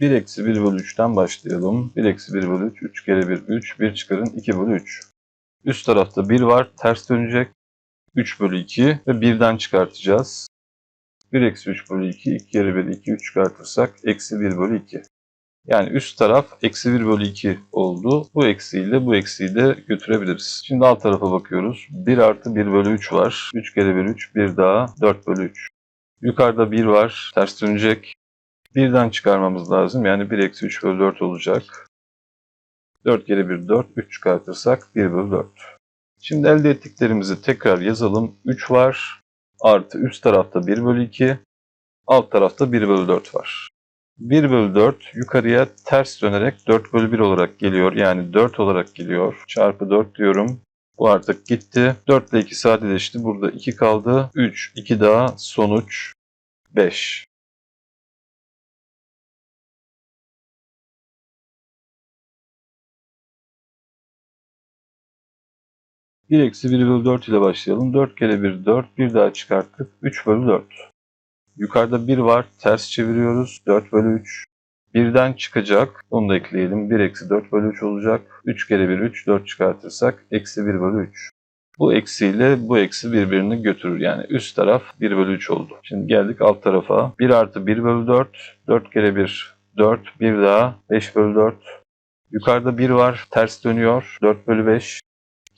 1 eksi 1 bölü 3'ten başlayalım. 1 eksi 1 bölü 3. 3 kere 1 3. 1 çıkarın 2 bölü 3. Üst tarafta 1 var. Ters dönecek. 3 bölü 2 ve 1'den çıkartacağız. 1 eksi 3 bölü 2. 2 kere 1 2 3 çıkartırsak eksi 1 bölü 2. Yani üst taraf eksi 1 bölü 2 oldu. Bu eksiyle bu eksiyi de götürebiliriz. Şimdi alt tarafa bakıyoruz. 1 artı 1 bölü 3 var. 3 kere 1 3. 1 daha 4 bölü 3. Yukarıda 1 var. Ters dönecek. 1'den çıkarmamız lazım. Yani 1 eksi 3 bölü 4 olacak. 4 kere 1 4. 3 çıkartırsak 1 bölü 4. Şimdi elde ettiklerimizi tekrar yazalım. 3 var. Artı üst tarafta 1 bölü 2. Alt tarafta 1 bölü 4 var. 1 bölü 4 yukarıya ters dönerek 4 bölü 1 olarak geliyor. Yani 4 olarak geliyor. Çarpı 4 diyorum. Bu artık gitti. 4 ile 2 sadeleşti. Burada 2 kaldı. 3, 2 daha sonuç 5. Bir eksi 1 bölü 4 ile başlayalım. 4 kere 1 4. Bir daha çıkarttık. 3 bölü 4. Yukarıda 1 var. Ters çeviriyoruz. 4 bölü 3. Birden çıkacak. Onu da ekleyelim. 1 eksi 4 bölü 3 olacak. 3 kere 1 3. 4 çıkartırsak eksi 1 bölü 3. Bu eksiyle bu eksi birbirini götürür. Yani üst taraf 1 bölü 3 oldu. Şimdi geldik alt tarafa. 1 artı 1 bölü 4. 4 kere 1 4. Bir daha 5 bölü 4. Yukarıda 1 var. Ters dönüyor. 4 bölü 5.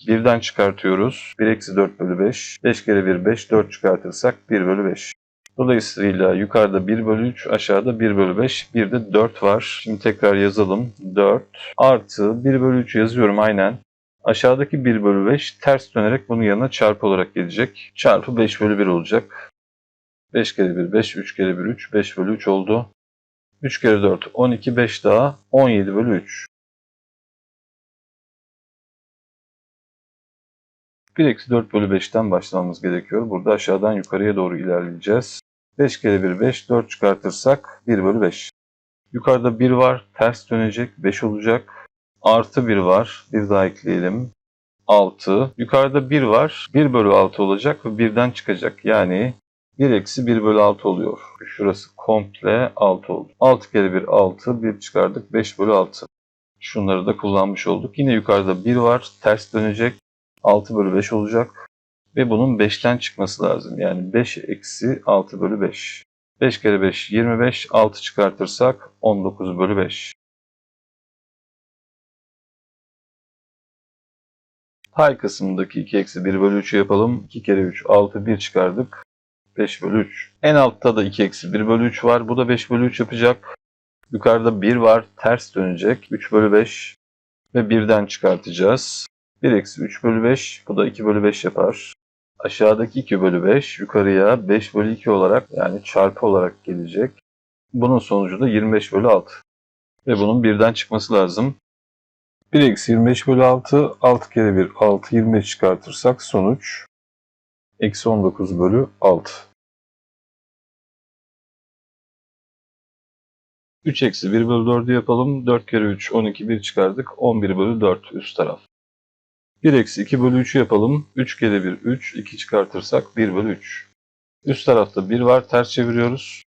Birden çıkartıyoruz. 1 eksi 4 bölü 5. 5 kere 1 5. 4 çıkartırsak 1 bölü 5. Dolayısıyla yukarıda 1 bölü 3, aşağıda 1 bölü 5, bir de 4 var. Şimdi tekrar yazalım. 4 artı 1 bölü 3 yazıyorum aynen. Aşağıdaki 1 bölü 5 ters dönerek bunun yanına çarpı olarak gelecek. Çarpı 5 bölü 1 olacak. 5 kere 1 5, 3 kere 1 3, 5 bölü 3 oldu. 3 kere 4 12, 5 daha 17 bölü 3. 1 eksi 4 bölü 5'ten başlamamız gerekiyor. Burada aşağıdan yukarıya doğru ilerleyeceğiz. 5 kere 1 5, 4 çıkartırsak 1 bölü 5. Yukarıda 1 var, ters dönecek, 5 olacak. Artı 1 var, bir daha ekleyelim. 6. Yukarıda 1 var, 1 bölü 6 olacak ve 1'den çıkacak. Yani 1 eksi 1 bölü 6 oluyor. Şurası komple 6 oldu. 6 kere 1 6, 1 çıkardık 5 bölü 6. Şunları da kullanmış olduk. Yine yukarıda 1 var, ters dönecek. 6 bölü 5 olacak. Ve bunun 5'ten çıkması lazım. Yani 5 eksi 6 bölü 5. 5 kere 5 25. 6 çıkartırsak 19 bölü 5. Pay kısmındaki 2 eksi 1 bölü 3'ü yapalım. 2 kere 3 6 1 çıkardık. 5 bölü 3. En altta da 2 eksi 1 bölü 3 var. Bu da 5 bölü 3 yapacak. Yukarıda 1 var. Ters dönecek. 3 bölü 5. Ve 1'den çıkartacağız. 1 eksi 3 bölü 5. Bu da 2 bölü 5 yapar. Aşağıdaki 2 bölü 5 yukarıya 5 bölü 2 olarak yani çarpı olarak gelecek. Bunun sonucu da 25 bölü 6. Ve bunun birden çıkması lazım. 1 eksi 25 bölü 6. 6 kere 1 6. 25 çıkartırsak sonuç eksi 19 bölü 6. 3 eksi 1 bölü 4'ü yapalım. 4 kere 3 12 1 çıkardık. 11 bölü 4 üst taraf. 1 eksi 2 bölü 3'ü yapalım. 3 kere 1 3. 2 çıkartırsak 1 bölü 3. Üst tarafta 1 var. Ters çeviriyoruz.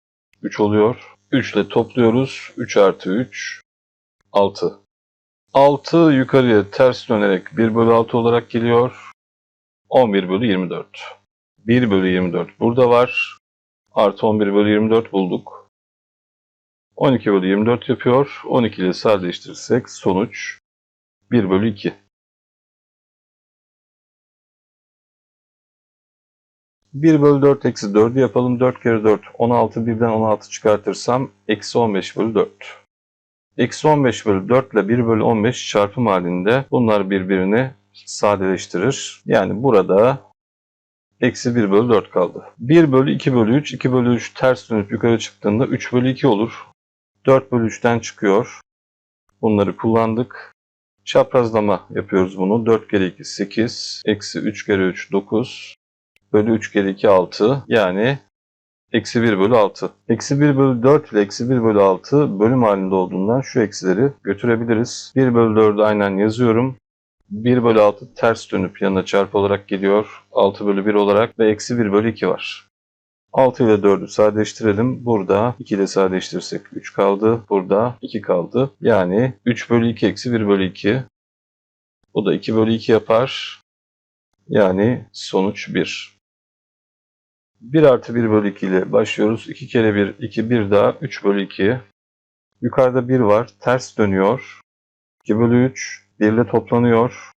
3 oluyor. 3 ile topluyoruz. 3 artı 3. 6. 6 yukarıya ters dönerek 1 bölü 6 olarak geliyor. 11 bölü 24. 1 bölü 24 burada var. Artı 11 bölü 24 bulduk. 12 bölü 24 yapıyor. 12 ile sadeleştirirsek sonuç 1 bölü 2. 1 bölü 4 eksi 4'ü yapalım. 4 kere 4 16 birden 16 çıkartırsam eksi 15 bölü 4. Eksi 15 bölü 4 ile 1 bölü 15 çarpım halinde bunlar birbirini sadeleştirir. Yani burada eksi 1 bölü 4 kaldı. 1 bölü 2 bölü 3. 2 bölü 3 ters dönüp yukarı çıktığında 3 bölü 2 olur. 4 bölü 3'ten çıkıyor. Bunları kullandık. Çaprazlama yapıyoruz bunu. 4 kere 2 8. Eksi 3 kere 3 9 bölü 3 kere 2 6 yani eksi 1 bölü 6. Eksi 1 bölü 4 ile eksi 1 bölü 6 bölüm halinde olduğundan şu eksileri götürebiliriz. 1 bölü 4'ü aynen yazıyorum. 1 bölü 6 ters dönüp yanına çarpı olarak geliyor. 6 bölü 1 olarak ve eksi 1 bölü 2 var. 6 ile 4'ü sadeleştirelim. Burada 2 ile sadeleştirirsek 3 kaldı. Burada 2 kaldı. Yani 3 bölü 2 eksi 1 bölü 2. Bu da 2 bölü 2 yapar. Yani sonuç 1. 1 artı 1 bölü 2 ile başlıyoruz. 2 kere 1, 2, 1 daha 3 bölü 2. Yukarıda 1 var. Ters dönüyor. 2 bölü 3. 1 ile toplanıyor.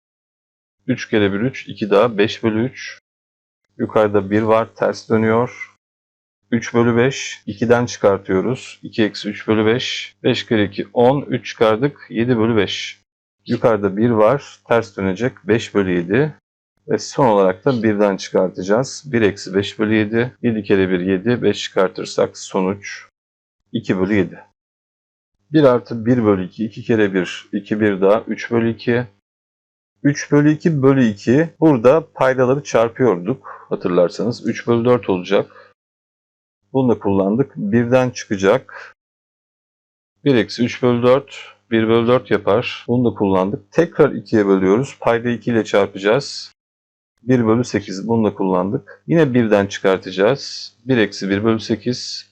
3 kere 1, 3. 2 daha 5 bölü 3. Yukarıda 1 var. Ters dönüyor. 3 bölü 5. 2'den çıkartıyoruz. 2 eksi 3 bölü 5. 5 kere 2 10. 3 çıkardık. 7 bölü 5. Yukarıda 1 var. Ters dönecek. 5 bölü 7. Ve son olarak da 1'den çıkartacağız. 1 eksi 5 bölü 7. 7 kere 1 7. 5 çıkartırsak sonuç 2 bölü 7. 1 artı 1 bölü 2. 2 kere 1. 2 1 daha. 3 bölü 2. 3 bölü 2 bölü 2. Burada paydaları çarpıyorduk. Hatırlarsanız 3 bölü 4 olacak. Bunu da kullandık. 1'den çıkacak. 1 eksi 3 bölü 4. 1 bölü 4 yapar. Bunu da kullandık. Tekrar 2'ye bölüyoruz. Payda 2 ile çarpacağız. 1 bölü 8 bunu da kullandık. Yine 1'den çıkartacağız. 1 eksi 1 bölü 8.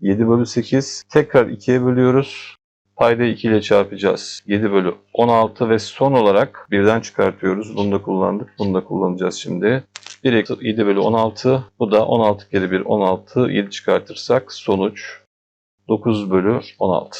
7 bölü 8. Tekrar 2'ye bölüyoruz. Payda 2 ile çarpacağız. 7 bölü 16 ve son olarak 1'den çıkartıyoruz. Bunu da kullandık. Bunu da kullanacağız şimdi. 1 eksi 7 bölü 16. Bu da 16 kere 1 16. 7 çıkartırsak sonuç 9 bölü 16.